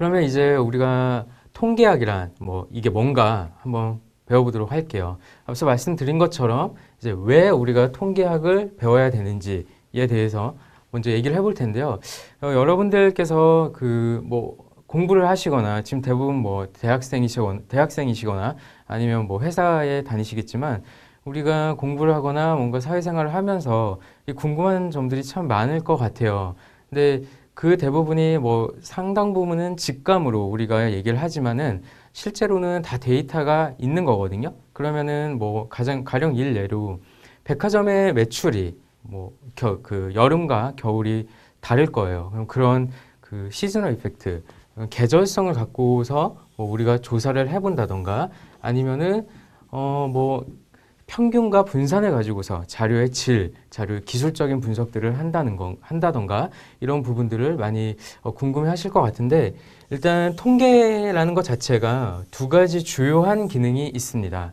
그러면 이제 우리가 통계학이란 뭐 이게 뭔가 한번 배워보도록 할게요. 앞서 말씀드린 것처럼 이제 왜 우리가 통계학을 배워야 되는지에 대해서 먼저 얘기를 해볼 텐데요. 어, 여러분들께서 그 뭐 공부를 하시거나 지금 대부분 뭐 대학생이시거나 대학생이시거나 아니면 뭐 회사에 다니시겠지만 우리가 공부를 하거나 뭔가 사회생활을 하면서 이 궁금한 점들이 참 많을 것 같아요. 근데 그 대부분이 뭐 상당 부분은 직감으로 우리가 얘기를 하지만은 실제로는 다 데이터가 있는 거거든요. 그러면은 뭐 가장 가령 일례로 백화점의 매출이 뭐 그 여름과 겨울이 다를 거예요. 그럼 그런 그 시즈널 이펙트, 계절성을 갖고서 뭐 우리가 조사를 해본다던가 아니면은 어 뭐 평균과 분산을 가지고서 자료의 질, 자료의 기술적인 분석들을 한다는 건 한다던가 이런 부분들을 많이 어, 궁금해하실 것 같은데 일단 통계라는 것 자체가 두 가지 주요한 기능이 있습니다.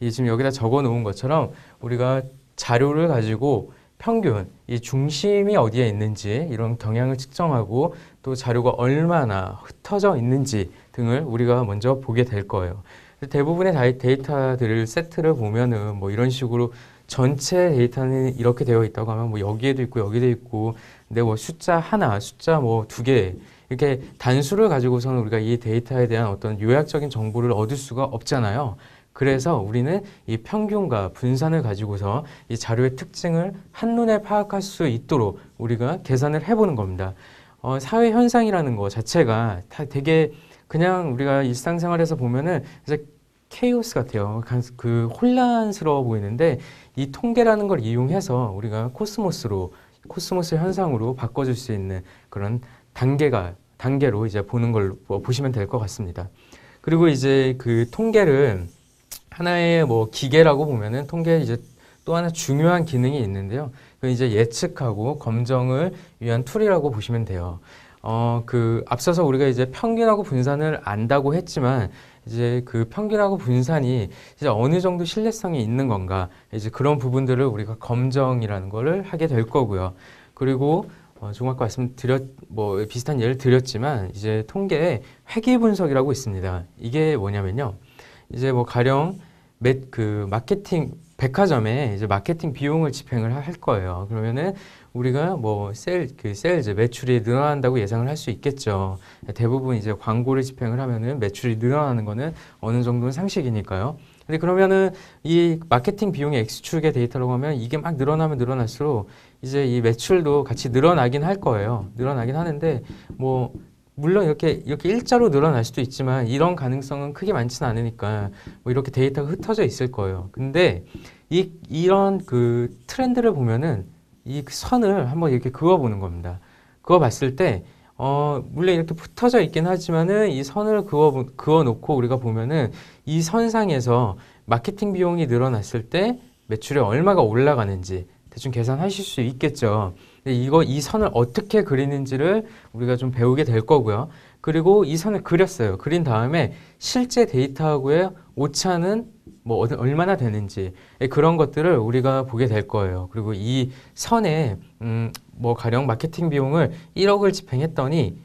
이 지금 여기다 적어 놓은 것처럼 우리가 자료를 가지고 평균, 이 중심이 어디에 있는지 이런 경향을 측정하고 또 자료가 얼마나 흩어져 있는지 등을 우리가 먼저 보게 될 거예요. 대부분의 데이터들을 세트를 보면은 뭐 이런 식으로 전체 데이터는 이렇게 되어 있다고 하면 뭐 여기에도 있고 여기도 있고 근데 뭐 숫자 하나, 숫자 뭐 두 개 이렇게 단수를 가지고서는 우리가 이 데이터에 대한 어떤 요약적인 정보를 얻을 수가 없잖아요. 그래서 우리는 이 평균과 분산을 가지고서 이 자료의 특징을 한눈에 파악할 수 있도록 우리가 계산을 해보는 겁니다. 어, 사회 현상이라는 거 자체가 다 되게 그냥 우리가 일상생활에서 보면은 이제 케이오스 같아요. 간- 그 혼란스러워 보이는데 이 통계라는 걸 이용해서 우리가 코스모스로 코스모스 현상으로 바꿔줄 수 있는 그런 단계가 단계로 이제 보는 걸 보- 보시면 될 것 같습니다. 그리고 이제 그 통계를 하나의 뭐 기계라고 보면은 통계 이제 또 하나 중요한 기능이 있는데요. 그 이제 예측하고 검정을 위한 툴이라고 보시면 돼요. 어, 그 앞서서 우리가 이제 평균하고 분산을 안다고 했지만 이제 그 평균하고 분산이 이제 어느 정도 신뢰성이 있는 건가 이제 그런 부분들을 우리가 검정이라는 거를 하게 될 거고요. 그리고 어, 조금 말씀드렸 뭐 비슷한 예를 드렸지만 이제 통계에 회계 분석이라고 있습니다. 이게 뭐냐면요. 이제 뭐 가령 매, 그 마케팅 백화점에 이제 마케팅 비용을 집행을 할 거예요. 그러면은 우리가 뭐 셀, 그 세일즈 매출이 늘어난다고 예상을 할 수 있겠죠. 대부분 이제 광고를 집행을 하면은 매출이 늘어나는 거는 어느 정도는 상식이니까요. 근데 그러면은 이 마케팅 비용의 X축의 데이터라고 하면 이게 막 늘어나면 늘어날수록 이제 이 매출도 같이 늘어나긴 할 거예요. 늘어나긴 하는데 뭐 물론 이렇게 이렇게 일자로 늘어날 수도 있지만 이런 가능성은 크게 많지는 않으니까 뭐 이렇게 데이터가 흩어져 있을 거예요. 근데 이 이런 그 트렌드를 보면은 이 선을 한번 이렇게 그어보는 겁니다. 그어봤을 때 어, 물론 이렇게 붙어져 있긴 하지만은 이 선을 그어 그어 놓고 우리가 보면은 이 선상에서 마케팅 비용이 늘어났을 때 매출이 얼마가 올라가는지 대충 계산하실 수 있겠죠. 이거 이 선을 어떻게 그리는지를 우리가 좀 배우게 될 거고요. 그리고 이 선을 그렸어요. 그린 다음에 실제 데이터하고의 오차는 뭐 얼마나 되는지 예, 그런 것들을 우리가 보게 될 거예요. 그리고 이 선에 음, 뭐 가령 마케팅 비용을 1억을 집행했더니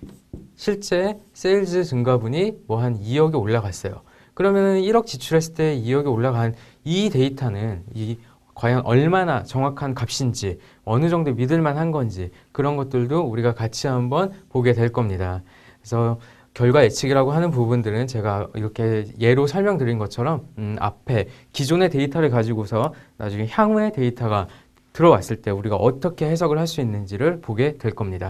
실제 세일즈 증가분이 뭐 한 2억이 올라갔어요. 그러면은 1억 지출했을 때 2억이 올라간 이 데이터는 이 과연 얼마나 정확한 값인지 어느 정도 믿을 만한 건지 그런 것들도 우리가 같이 한번 보게 될 겁니다. 그래서 결과 예측이라고 하는 부분들은 제가 이렇게 예로 설명드린 것처럼 음, 앞에 기존의 데이터를 가지고서 나중에 향후의 데이터가 들어왔을 때 우리가 어떻게 해석을 할 수 있는지를 보게 될 겁니다.